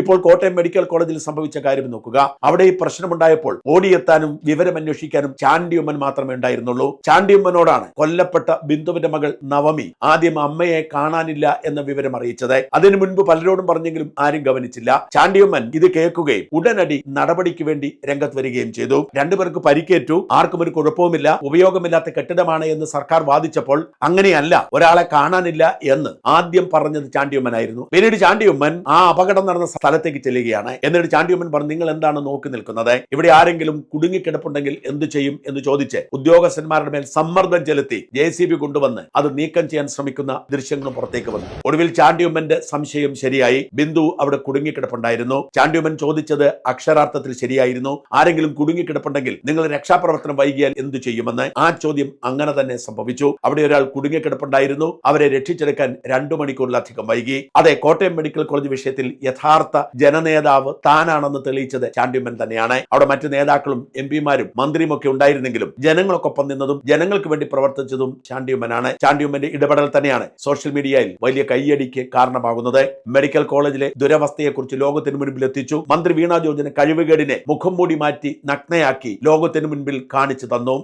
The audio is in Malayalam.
ഇപ്പോൾ കോട്ടയം മെഡിക്കൽ കോളേജിൽ സംഭവിച്ച കാര്യം നോക്കുക. അവിടെ ഈ പ്രശ്നമുണ്ടായപ്പോൾ ഓടിയെത്താനും വിവരമന്വേഷിക്കാനും ചാണ്ടിയമ്മൻ മാത്രമേ ഉണ്ടായിരുന്നുള്ളൂ. ചാണ്ടിയമ്മനോടാണ് കൊല്ലപ്പെട്ട ബിന്ദുവിന്റെ മകൾ നവമി ആദ്യം അമ്മയെ കാണാനില്ല എന്ന വിവരം അറിയിച്ചത്. അതിനു മുൻപ് പലരോടും പറഞ്ഞെങ്കിലും ആരും ഗവനിച്ചില്ല. ചാണ്ടിയമ്മൻ ഇത് കേൾക്കുകയും ഉടനടി നടപടിക്ക് വേണ്ടി രംഗത്ത് വരികയും ചെയ്തു. രണ്ടുപേർക്ക് പരിക്കേറ്റു. ആർക്കും ഒരു കുഴപ്പവുമില്ല. ഉപയോഗമില്ലാത്ത കെട്ടിടമാണ് എന്ന് സർക്കാർ വാദിച്ചപ്പോൾ അങ്ങനെയല്ല ഒരാളെ കാണാനില്ല എന്ന് ആദ്യം പറഞ്ഞത് ചാണ്ടിയമ്മനായിരുന്നു. പിന്നീട് ചാണ്ടിയമ്മൻ ആ അപകടം നടന്ന സ്ഥലത്തേക്ക് ചെല്ലുകയാണ്. എന്നിട്ട് ചാണ്ടിയമ്മൻ പറഞ്ഞു നിങ്ങൾ എന്താണ് നോക്കി നിൽക്കുന്നത്? ഇവിടെ ആരെങ്കിലും കുടുങ്ങിക്കിടപ്പുണ്ടെങ്കിൽ എന്ത് ചെയ്യും? എന്ന് ചോദിച്ച് ഉദ്യോഗസ്ഥന്മാരുടെ മേൽ സമ്മർദ്ദം ചെലുത്തി ജെ സി ബി കൊണ്ടുവന്ന് അത് നീക്കം ചെയ്യാൻ ശ്രമിക്കുന്ന ദൃശ്യങ്ങളും പുറത്തേക്ക് വന്നു. ഒടുവിൽ ചാണ്ടിയമ്മന്റെ സംശയം ശരിയായി. ബിന്ദു അവിടെ കുടുങ്ങിക്കിടപ്പുണ്ടായിരുന്നു. ചാണ്ടിയമ്മൻ ചോദിച്ചത് അക്ഷരാർത്ഥത്തിൽ ശരിയായിരുന്നു. ആരെങ്കിലും കുടുങ്ങിക്കിടപ്പുണ്ടെങ്കിൽ നിങ്ങൾ രക്ഷാപ്രവർത്തനം വൈകിയാൽ എന്തു ചെയ്യുമെന്ന് ആ ചോദ്യം അങ്ങനെ തന്നെ സംഭവിച്ചു. അവിടെ ഒരാൾ കുടുങ്ങിക്കിടപ്പുണ്ടായിരുന്നു. അവരെ രക്ഷിച്ചെടുക്കാൻ രണ്ടു മണിക്കൂറിലധികം വൈകി. അതെ കോട്ടയം മെഡിക്കൽ കോളേജ് വിഷയത്തിൽ ജനനേതാവ് താനാണെന്ന് തെളിയിച്ചത് ചാണ്ടിയമ്മൻ തന്നെയാണ്. അവിടെ മറ്റു നേതാക്കളും എം പിമാരും മന്ത്രിയും ഒക്കെ ഉണ്ടായിരുന്നെങ്കിലും ജനങ്ങൾക്കൊപ്പം നിന്നതും ജനങ്ങൾക്ക് വേണ്ടി പ്രവർത്തിച്ചതും ചാണ്ടിയമ്മനാണ്. ചാണ്ടിയമ്മന്റെ ഇടപെടൽ തന്നെയാണ് സോഷ്യൽ മീഡിയയിൽ വലിയ കയ്യടിക്ക് കാരണമാകുന്നത്. മെഡിക്കൽ കോളേജിലെ ദുരവസ്ഥയെക്കുറിച്ച് ലോകത്തിന് മുൻപിൽ എത്തിച്ചു. മന്ത്രി വീണാ ജോർജിന് കഴിവുകേടിനെ മുഖം മൂടി മാറ്റി നഗ്നയാക്കി ലോകത്തിന് മുൻപിൽ കാണിച്ചു തന്നു.